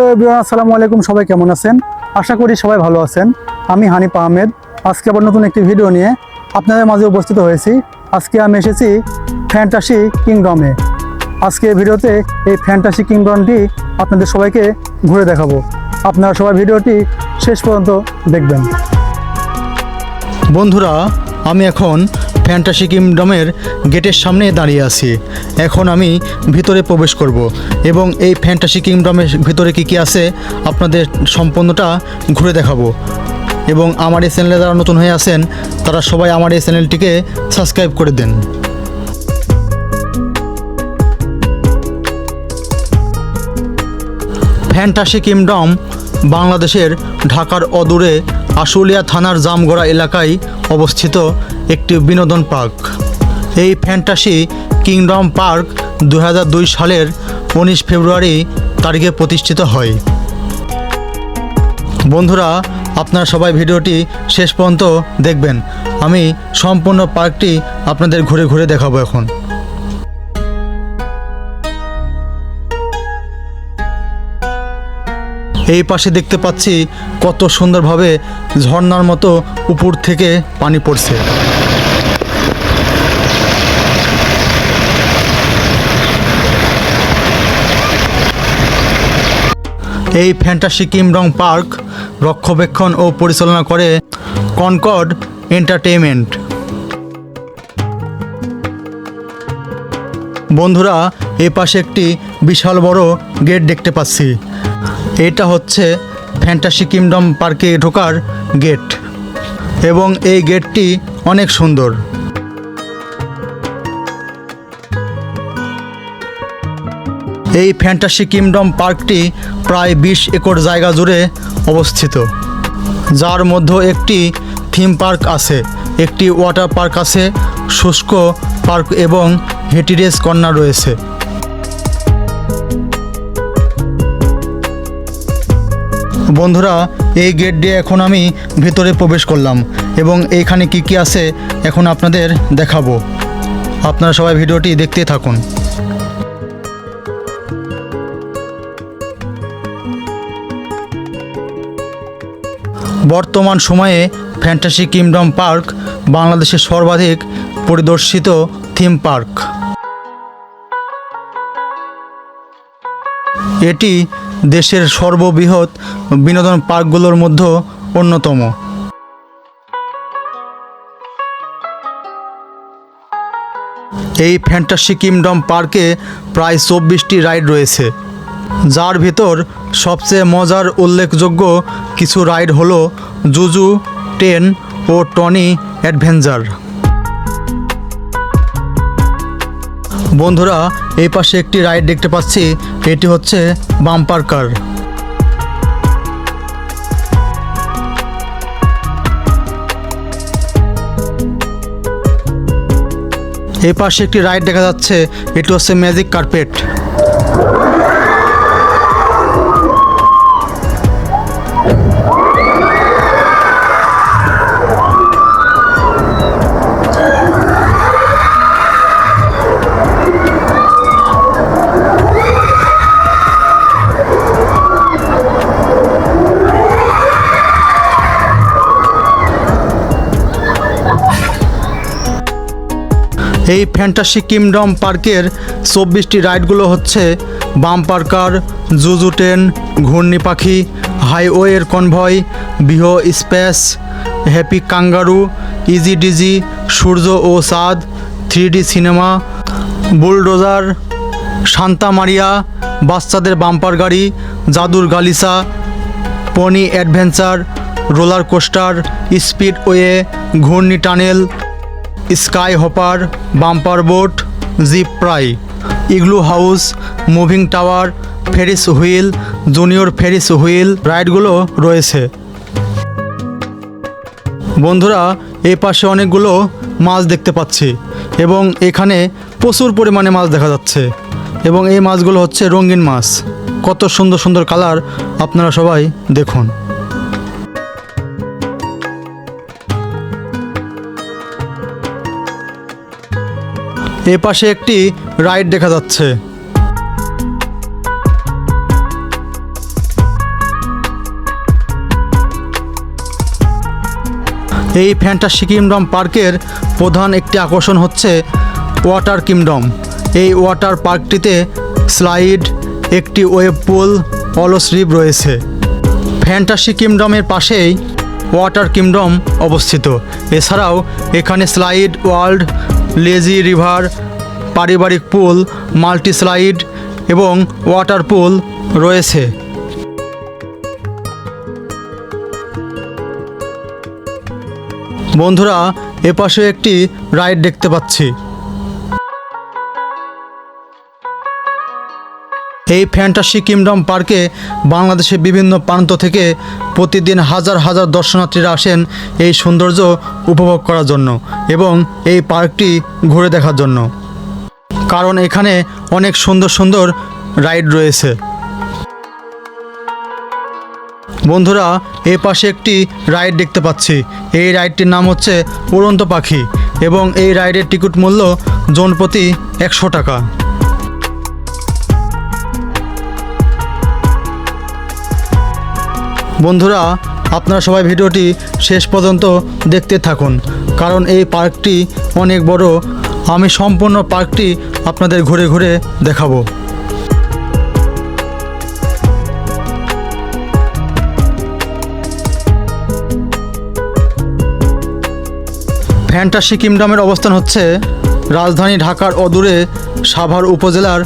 Hello everyone আসসালামু আলাইকুম, সবাই কেমন আছেন? আশা করি সবাই ভালো আছেন। আমি হানিফ আহমেদ। আজকে আবার নতুন একটি ভিডিও নিয়ে আপনাদের মাঝে উপস্থিত হয়েছি। আজকে আমি এসেছি ফ্যান্টাসি কিংডমে। আজকে ভিডিওতে এই ফ্যান্টাসি কিংডমটি আপনাদের সবাইকে ঘুরে দেখাবো। আপনারা সবাই ভিডিওটি শেষ পর্যন্ত দেখবেন। বন্ধুরা, আমি এখন ফ্যান্টাসি কিংডমের গেটের সামনে দাঁড়িয়ে আছি। এখন আমি ভিতরে প্রবেশ করব এবং এই ফ্যান্টাসি কিংডমের ভিতরে কি কি আছে আপনাদের সম্পূর্ণটা ঘুরে দেখাবো। এবং আমার এই চ্যানেলে যারা নতুন হয়ে আছেন, তারা সবাই আমার এই চ্যানেলটিকে সাবস্ক্রাইব করে দেন। ফ্যান্টাসি কিংডম বাংলাদেশের ঢাকার অদূরে আশুলিয়া থানার জামগড়া এলাকায় অবস্থিত একটি বিনোদন পার্ক। এই ফ্যান্টাসি কিংডম পার্ক দু হাজার দুই সালের উনিশ ফেব্রুয়ারি তারিখে প্রতিষ্ঠিত হয়। বন্ধুরা, আপনারা সবাই ভিডিওটি শেষ পর্যন্ত দেখবেন। আমি সম্পূর্ণ পার্কটি আপনাদের ঘুরে ঘুরে দেখাবো এখন। এই পাশে দেখতে পাচ্ছি কত সুন্দরভাবে ঝর্ণার মতো উপর থেকে পানি পড়ছে। এই ফ্যান্টাসি কিংডম পার্ক রক্ষণাবেক্ষণ ও পরিচালনা করে কনকর্ড এন্টারটেইনমেন্ট। বন্ধুরা এ পাশে একটি বিশাল বড় গেট দেখতে পাচ্ছি। এটা হচ্ছে ফ্যান্টাসি কিংডম পার্কে ঢোকার গেট এবং এই গেটটি অনেক সুন্দর। এই ফ্যান্টাসি কিংডম পার্কটি প্রায় বিশ একর জায়গা জুড়ে অবস্থিত, যার মধ্যে একটি থিম পার্ক আছে, একটি ওয়াটার পার্ক আছে, শুষ্ক পার্ক এবং হেটিরেজ কন্যা রয়েছে। বন্ধুরা, এই গেট দিয়ে এখন আমি ভিতরে প্রবেশ করলাম এবং এইখানে কি কি আছে এখন আপনাদের দেখাবো। আপনারা সবাই ভিডিওটি দেখতে থাকুন। বর্তমান সময়ে ফ্যান্টাসি কিংডম পার্ক বাংলাদেশের সর্বাধিক পরিদর্শিত থিম পার্ক এটি দেশের সর্ববৃহৎ বিনোদন পার্কগুলোর মধ্যে অন্যতম। এই ফ্যান্টাসি কিংডম পার্কে প্রায় চব্বিশটি রাইড রয়েছে। যার ভিতর সবচেয়ে মজার উল্লেখযোগ্য কিছু রাইড হলো জুজু, টেন ও টনি অ্যাডভেঞ্চার। বন্ধুরা, এই পাশে একটি রাইড দেখতে পাচ্ছি। এটি হচ্ছে বাম্পার কার। এই পাশে একটি রাইড দেখা যাচ্ছে। এটি হচ্ছে ম্যাজিক কার্পেট। এই ফ্যান্টাসি কিংডম পার্কের চব্বিশটি রাইডগুলো হচ্ছে বাম্পার কার জুজু ট্রেন ঘূর্ণি পাখি হাইওয়ের কনভয় বিহ space happy kangaroo easy dizzy সূর্য ও চাঁদ three cinema bulldozer Santa Maria, বাচ্চাদের বাম্পার গাড়ি, জাদুর গালিসা pony adventure roller coaster speedway ঘূর্ণি tunnel sky hopper, bumper boat, zip প্রাই, igloo house, moving tower, ferris wheel, junior ferris wheel রাইডগুলো রয়েছে। বন্ধুরা, এই পাশে অনেকগুলো মাছ দেখতে পাচ্ছি এবং এখানে প্রচুর পরিমাণে মাছ দেখা যাচ্ছে এবং এই মাছগুলো হচ্ছে রঙিন মাছ। কত সুন্দর সুন্দর কালার আপনারা সবাই দেখুন। এ পাশে একটি রাইড দেখা যাচ্ছে। এই ফ্যান্টাসি কিংডম পার্কের প্রধান একটি আকর্ষণ হচ্ছে ওয়াটার কিংডম এই ওয়াটার পার্কটিতে স্লাইড একটি ওয়েব পুল অলস রিপ রয়েছে। ফ্যান্টাসি কিংডমের পাশেই ওয়াটার কিংডম অবস্থিত। এছাড়াও এখানে স্লাইড ওয়ার্ল্ড লেজি রিভার, পারিবারিক পুল মাল্টি স্লাইড এবং ওয়াটার পুল রয়েছে। বন্ধুরা, এপাশে একটি রাইড দেখতে পাচ্ছি। এই ফ্যান্টাসি কিংডম পার্কে বাংলাদেশের বিভিন্ন প্রান্ত থেকে প্রতিদিন হাজার হাজার দর্শনার্থীরা আসেন এই সৌন্দর্য উপভোগ করার জন্য এবং এই পার্কটি ঘুরে দেখার জন্য। কারণ এখানে অনেক সুন্দর সুন্দর রাইড রয়েছে। বন্ধুরা, এ পাশে একটি রাইড দেখতে পাচ্ছি। এই রাইডটির নাম হচ্ছে উড়ন্ত পাখি এবং এই রাইডের টিকিট মূল্য জন প্রতি একশো টাকা। বন্ধুরা, আপনারা সবাই ভিডিওটি শেষ পর্যন্ত দেখতে থাকুন, কারণ এই পার্কটি অনেক বড়। আমি সম্পূর্ণ পার্কটি আপনাদের ঘুরে ঘুরে দেখাবো। ফ্যান্টাসি কিংডমের অবস্থান হচ্ছে রাজধানী ঢাকার অদূরে সাভার উপজেলার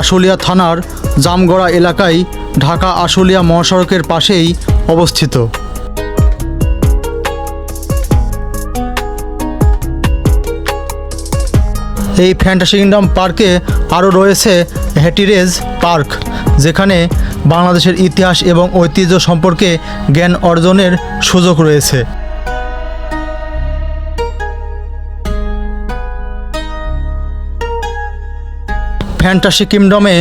আশুলিয়া থানার জামগড়া এলাকায় ঢাকা আশুলিয়া মহাসড়কের পাশেই অবস্থিত। এই ফ্যান্টাসি কিংডম পার্কে আরও রয়েছে হ্যাটিরেজ পার্ক যেখানে বাংলাদেশের ইতিহাস এবং ঐতিহ্য সম্পর্কে জ্ঞান অর্জনের সুযোগ রয়েছে। ফ্যান্টাসি কিংডমে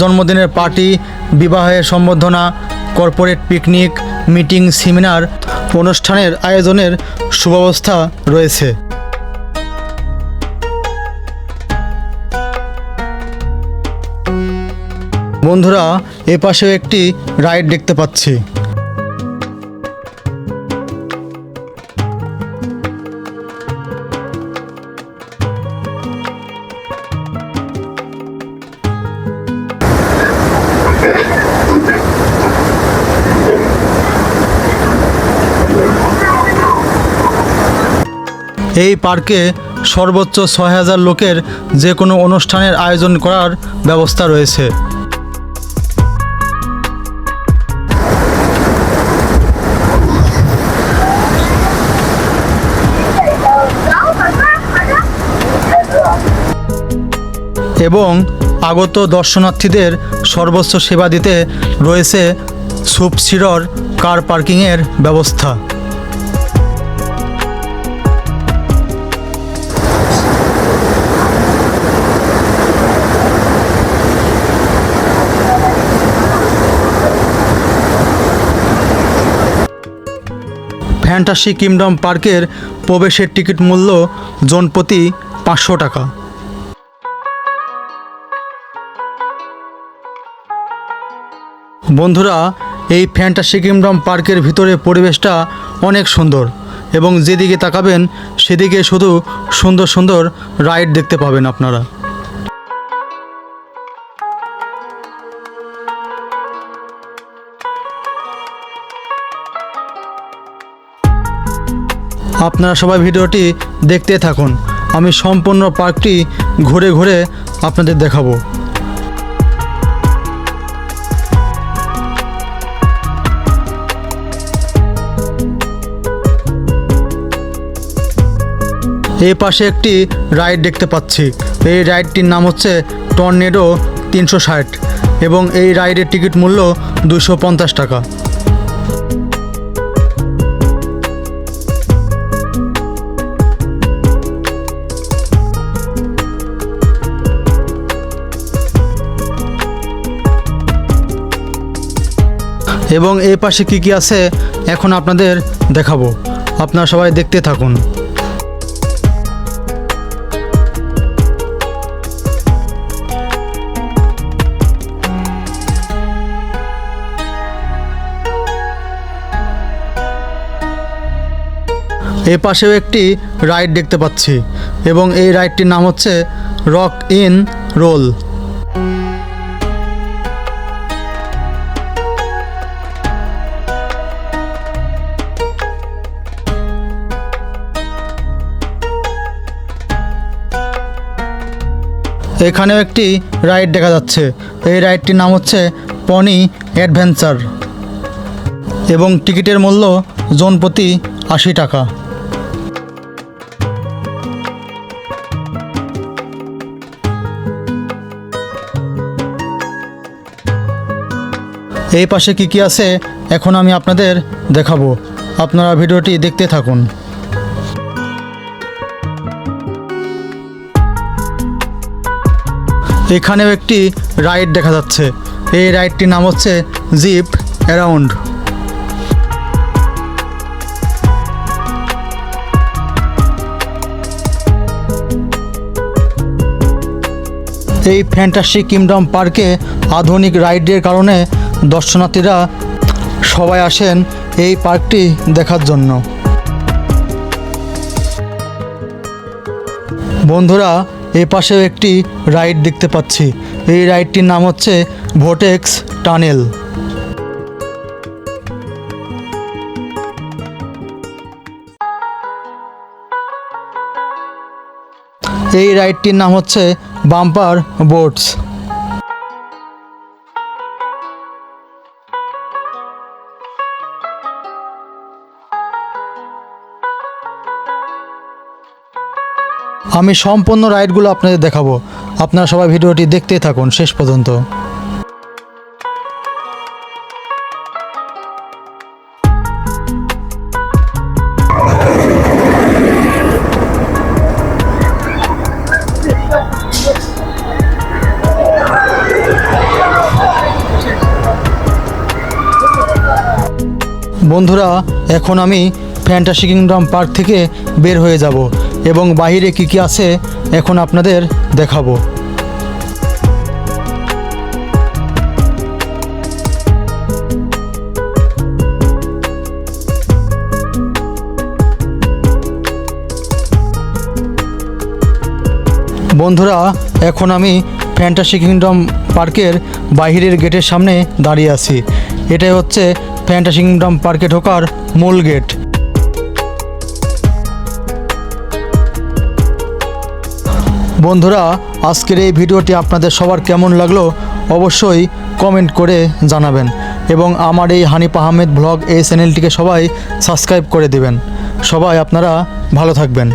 জন্মদিনের পার্টি বিবাহের সম্বর্ধনা, কর্পোরেট পিকনিক, মিটিং, সেমিনার, অনুষ্ঠানের আয়োজনের সুব্যবস্থা রয়েছে। বন্ধুরা এ পাশে একটি রাইড দেখতে পাচ্ছি। এই পার্কে সর্বোচ্চ ছয় হাজার লোকের যে কোনো অনুষ্ঠানের আয়োজন করার ব্যবস্থা রয়েছে। এবং আগত দর্শনার্থীদের সর্বোচ্চ সেবা দিতে রয়েছে সুপসিরর কার পার্কিংয়ের ব্যবস্থা। ফ্যান্টাসি কিংডম পার্কের প্রবেশের টিকিট মূল্য জনপ্রতি পাঁচশো টাকা। বন্ধুরা, এই ফ্যান্টাসি কিংডম পার্কের ভিতরে পরিবেশটা অনেক সুন্দর এবং যেদিকে তাকাবেন, সেদিকে শুধু সুন্দর সুন্দর রাইড দেখতে পাবেন আপনারা। আপনারা সবাই ভিডিওটি দেখতে থাকুন। আমি সম্পূর্ণ পার্কটি ঘুরে ঘুরে আপনাদের দেখাবো। এই পাশে একটি রাইড দেখতে পাচ্ছি। এই রাইডটির নাম হচ্ছে টর্নেডো তিনশো ষাট এবং এই রাইডের টিকিট মূল্য দুশো টাকা। এবং এই পাশে কি কি আছে, এখন আপনাদের দেখাবো। আপনারা সবাই দেখতে থাকুন। এ পাশেও একটি রাইড দেখতে পাচ্ছি, এবং এই রাইডটির নাম হচ্ছে রক ইন রোল। এখানেও একটি রাইড দেখা যাচ্ছে। এই রাইডটির নাম হচ্ছে পনি অ্যাডভেঞ্চার এবং টিকিটের মূল্য জন প্রতি আশি টাকা। এই পাশে কি কি আছে, এখন আমি আপনাদের দেখাবো। আপনারা ভিডিওটি দেখতে থাকুন। এখানেও একটি রাইড দেখা যাচ্ছে। এই রাইডটির নাম হচ্ছে জিপ অ্যারাউন্ড। এই ফ্যান্টাসি কিংডম পার্কে আধুনিক রাইডের কারণে দর্শনার্থীরা সবাই আসেন এই পার্কটি দেখার জন্য। বন্ধুরা এ পাশেও একটি রাইড দেখতে পাচ্ছি। এই রাইডটির নাম হচ্ছে ভোটেক্স টানেল এই রাইডটির নাম হচ্ছে বাম্পার বোটস আমি সম্পূর্ণ রাইডগুলো আপনাদের দেখাবো। আপনারা সবাই ভিডিওটি দেখতেই থাকুন শেষ পর্যন্ত। বন্ধুরা, এখন আমি ফ্যান্টাসি কিংডম পার্ক থেকে বের হয়ে যাব। এবং বাইরে কি কি আছে এখন আপনাদের দেখাবো। বন্ধুরা, এখন আমি ফ্যান্টাসি কিংডম পার্কের বাইরের গেটের সামনে দাঁড়িয়ে আছি। এটাই হচ্ছে ফ্যান্টাসি কিংডম পার্কে ঢোকার মূল গেট। বন্ধুরা, আজকের এই ভিডিওটি আপনাদের সবার কেমন লাগল অবশ্যই কমেন্ট করে জানাবেন এবং আমার এই হানিফ আহমেদ ব্লগ এই চ্যানেলটিকে সবাই সাবস্ক্রাইব করে দিবেন। সবাই আপনারা ভালো থাকবেন।